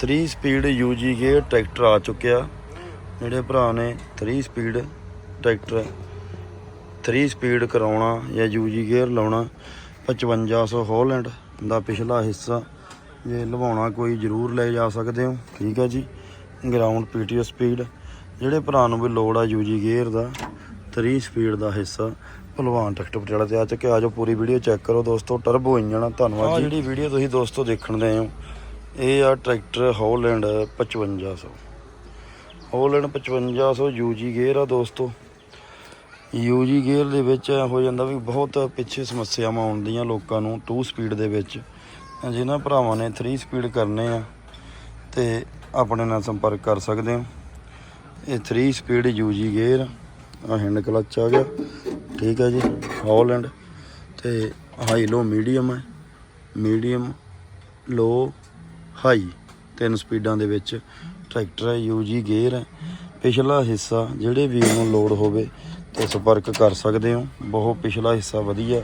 3 speed UG gear tractor ਆ ਚੁੱਕਿਆ। ਜਿਹੜੇ ਭਰਾ ਨੇ 3 ਸਪੀਡ ਟਰੈਕਟਰ 3 ਸਪੀਡ ਕਰਾਉਣਾ ਜਾਂ ਯੂਜੀ ਗੇਅਰ ਲਾਉਣਾ 5500 ਹੋਲੈਂਡ ਦਾ ਪਿਛਲਾ ਹਿੱਸਾ ਜੇ ਲਵਾਉਣਾ ਕੋਈ ਜ਼ਰੂਰ ਲੈ ਜਾ ਸਕਦੇ ਹੋ। ਠੀਕ ਹੈ ਜੀ। ਗਰਾਊਂਡ ਪੀਟੀਓ ਸਪੀਡ ਜਿਹੜੇ ਭਰਾ ਨੂੰ ਵੀ ਲੋੜ ਆ ਯੂਜੀ ਗੇਅਰ ਦਾ 3 ਸਪੀਡ ਦਾ ਹਿੱਸਾ ਭਲਵਾਨ ਟਰੈਕਟਰ ਪਟਿਆਲਾ ਤੇ ਆ ਚੁੱਕੇ ਆ ਜਾਓ ਪੂਰੀ ਵੀਡੀਓ ਚੈੱਕ ਕਰੋ ਦੋਸਤੋ। ਟਰਬੋ ਇੰਜਣ ਧੰਨਵਾਦ। ਜੀ ਜਿਹੜੀ ਵੀਡੀਓ ਤੁਸੀਂ ਦੋਸਤੋ ਦੇਖਣ ਦੇ ਹੋ ਇਹ ਆ tractor Holland 5500 Holland 5500 UG gear ਆ ਦੋਸਤੋ। ਯੂਜੀ ਗੇਅਰ ਦੇ ਵਿੱਚ ਐਂ ਹੋ ਜਾਂਦਾ ਵੀ ਬਹੁਤ ਪਿੱਛੇ ਸਮੱਸਿਆਵਾਂ ਆਉਂਦੀਆਂ ਲੋਕਾਂ ਨੂੰ 2 ਸਪੀਡ ਦੇ ਵਿੱਚ। ਜਿਨ੍ਹਾਂ ਭਰਾਵਾਂ ਨੇ 3 ਸਪੀਡ ਕਰਨੇ ਆ ਤੇ ਆਪਣੇ ਨਾਲ ਸੰਪਰਕ ਕਰ ਸਕਦੇ ਹੋ। ਇਹ 3 ਸਪੀਡ ਯੂਜੀ ਗੇਅਰ ਆ ਹੈਂਡ ਕਲਚ ਆ ਗਿਆ। ਠੀਕ ਹੈ ਜੀ, ਹੌਲੈਂਡ ਤੇ ਹਾਈ ਲੋ ਮੀਡੀਅਮ ਹੈ ਮੀਡੀਅਮ ਲੋ ਹਾਈ, ਤਿੰਨ ਸਪੀਡਾਂ ਦੇ ਵਿੱਚ ਟਰੈਕਟਰ ਹੈ ਯੂਜੀ ਗੇਅਰ ਹੈ। ਪਿਛਲਾ ਹਿੱਸਾ ਜਿਹੜੇ ਵੀਰ ਨੂੰ ਲੋਡ ਹੋਵੇ ਤੇ ਸੰਪਰਕ ਕਰ ਸਕਦੇ ਹੋ। ਬਹੁਤ ਪਿਛਲਾ ਹਿੱਸਾ ਵਧੀਆ।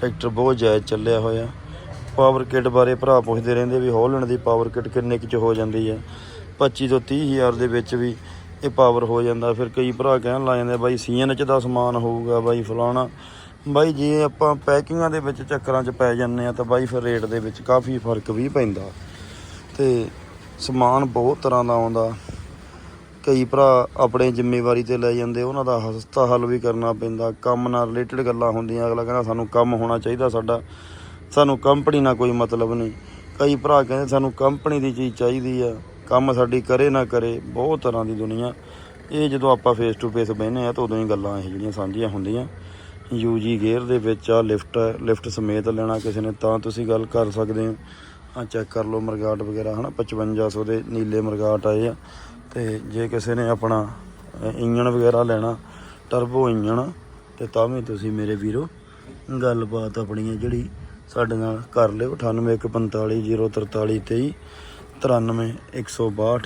ਟਰੈਕਟਰ ਬਹੁਤ ਜਾਇਜ਼ ਚੱਲਿਆ ਹੋਇਆ। ਪਾਵਰ ਕਿਟ ਬਾਰੇ ਭਰਾ ਪੁੱਛਦੇ ਰਹਿੰਦੇ ਵੀ ਹੌਲੈਂਡ ਦੀ ਪਾਵਰ ਕਿਟ ਕਿੰਨੇ ਕੁ ਚ ਹੋ ਜਾਂਦੀ ਹੈ। 25 ਤੋਂ 30 ਹਜ਼ਾਰ ਦੇ ਵਿੱਚ ਵੀ ਇਹ ਪਾਵਰ ਹੋ ਜਾਂਦਾ। ਫਿਰ ਕਈ ਭਰਾ ਕਹਿਣ ਲੱਗ ਜਾਂਦੇ ਬਾਈ ਸੀਐਨ ਚ ਦਾ ਸਮਾਨ ਹੋਊਗਾ, ਬਾਈ ਫਲਾਣਾ। ਬਾਈ ਜੇ ਆਪਾਂ ਪੈਕਿੰਗਾਂ ਦੇ ਵਿੱਚ ਚੱਕਰਾਂ 'ਚ ਪੈ ਜਾਂਦੇ ਆ ਤਾਂ ਬਾਈ ਫਿਰ ਰੇਟ ਦੇ ਵਿੱਚ ਕਾਫੀ ਫ਼ਰਕ ਵੀ ਪੈਂਦਾ। ਤੇ ਸਮਾਨ ਬਹੁਤ ਤਰ੍ਹਾਂ ਦਾ ਆਉਂਦਾ। ਕਈ ਭਰਾ ਆਪਣੇ ਜ਼ਿੰਮੇਵਾਰੀ ਤੇ ਲੈ ਜਾਂਦੇ, ਉਹਨਾਂ ਦਾ ਹਸਤਾ ਹੱਲ ਵੀ ਕਰਨਾ ਪੈਂਦਾ। ਕੰਮ ਨਾਲ ਰਿਲੇਟਡ ਗੱਲਾਂ ਹੁੰਦੀਆਂ, ਅਗਲਾ ਕਹਿੰਦਾ, ਸਾਨੂੰ ਕੰਮ ਹੋਣਾ ਚਾਹੀਦਾ ਸਾਡਾ। ਸਾਨੂੰ ਕੰਪਨੀ ਨਾਲ ਕੋਈ ਮਤਲਬ ਨਹੀਂ। ਕਈ ਭਰਾ ਕਹਿੰਦੇ, ਸਾਨੂੰ ਕੰਪਨੀ ਦੀ ਚੀਜ਼ ਚਾਹੀਦੀ ਆ। ਕੰਮ ਸਾਡੀ ਕਰੇ ਨਾ ਕਰੇ। ਬਹੁਤ ਤਰ੍ਹਾਂ ਦੀ ਦੁਨੀਆ। ਇਹ ਜਦੋਂ ਆਪਾਂ ਫੇਸ ਟੂ ਫੇਸ ਬਹਿਨੇ ਆ ਤਾਂ ਉਦੋਂ ਹੀ ਗੱਲਾਂ ਇਹ ਜਿਹੜੀਆਂ ਸਾਂਝੀਆਂ ਹੁੰਦੀਆਂ। ਯੂਜੀ ਗੇਅਰ ਦੇ ਵਿੱਚ ਆ ਲਿਫਟ ਲਿਫਟ ਸਮੇਤ ਲੈਣਾ ਕਿਸੇ ਨੇ, ਤਾਂ ਤੁਸੀਂ ਗੱਲ ਕਰ ਸਕਦੇ ਹੋ। ਆ ਚੈੱਕ ਕਰ ਲਓ ਮਰਗਾਟ ਵਗੈਰਾ, ਹਨਾ? 5500 ਦੇ ਨੀਲੇ ਮਰਗਾਟ ਆਏ ਆ। ਤੇ ਜੇ ਕਿਸੇ ਨੇ ਆਪਣਾ ਇੰਜਣ ਵਗੈਰਾ ਲੈਣਾ ਟਰਬੋ ਇੰਜਣ, ਤੇ ਤਾਂ ਵੀ ਤੁਸੀਂ ਮੇਰੇ ਵੀਰੋ ਗੱਲਬਾਤ ਆਪਣੀ ਹੈ ਜਿਹੜੀ ਸਾਡੇ ਨਾਲ ਕਰ ਲਿਓ। 9815404323 93162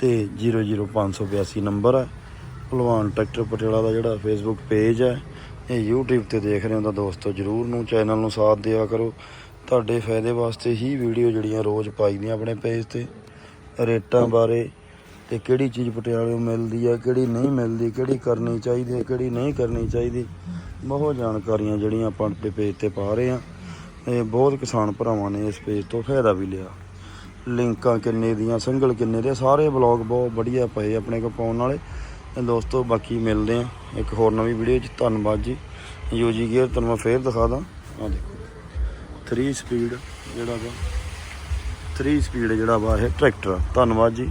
ਤੇ 00582 ਨੰਬਰ ਹੈ। ਭਲਵਾਨ ਟਰੈਕਟਰ ਪਟਿਆਲਾ ਦਾ ਜਿਹੜਾ ਫੇਸਬੁੱਕ ਪੇਜ ਹੈ, ਇਹ YouTube ਤੇ ਦੇਖ ਰਹੇ ਹੋ ਤਾਂ ਦੋਸਤੋ ਜਰੂਰ ਨੂੰ ਚੈਨਲ ਨੂੰ ਸਾਥ ਦਿਆ ਕਰੋ। ਤੁਹਾਡੇ ਫਾਇਦੇ ਵਾਸਤੇ ਹੀ ਵੀਡੀਓ ਜਿਹੜੀਆਂ ਰੋਜ਼ ਪਾਈਦੀਆਂ ਆਪਣੇ ਪੇਜ ਤੇ। ਰੇਟਾਂ ਬਾਰੇ ਤੇ ਕਿਹੜੀ ਚੀਜ਼ ਪਟਿਆਲੇ ਮਿਲਦੀ ਆ, ਕਿਹੜੀ ਨਹੀਂ ਮਿਲਦੀ, ਕਿਹੜੀ ਕਰਨੀ ਚਾਹੀਦੀ ਹੈ ਕਿਹੜੀ ਨਹੀਂ ਕਰਨੀ ਚਾਹੀਦੀ, ਬਹੁਤ ਜਾਣਕਾਰੀਆਂ ਜਿਹੜੀਆਂ ਆਪਾਂ ਆਪਣੇ ਪੇਜ ਤੇ ਪਾ ਰਹੇ ਆ ਇਹ ਬਹੁਤ ਕਿਸਾਨ ਭਰਾਵਾਂ ਨੇ ਇਸ ਪੇਜ ਤੋਂ ਫਾਇਦਾ ਵੀ ਲਿਆ। ਲਿੰਕਾਂ ਕਿੰਨੇ ਦੀਆਂ, ਸੰਗਲ ਕਿੰਨੇ ਦੇ ਸਾਰੇ ਬਲੌਗ ਬਹੁਤ ਵਧੀਆ ਪਏ ਆਪਣੇ ਕੋਲ ਪਾਉਣ ਵਾਲੇ। ਤੇ ਦੋਸਤੋ, ਬਾਕੀ ਮਿਲਦੇ ਆ ਇੱਕ ਹੋਰ ਨਵੀਂ ਵੀਡੀਓ 'ਚ। ਧੰਨਵਾਦ ਜੀ। ਯੂਜੀ ਗੇਅਰ ਤੁਹਾਨੂੰ ਮੈਂ ਫੇਰ ਦਿਖਾ ਦਾਂ। ਆ ਦੇਖੋ। 3 ਸਪੀਡ ਜਿਹੜਾ ਵਾ 3 ਸਪੀਡ ਜਿਹੜਾ ਵਾ ਇਹ ਟਰੈਕਟਰ ਧੰਨਵਾਦ ਜੀ।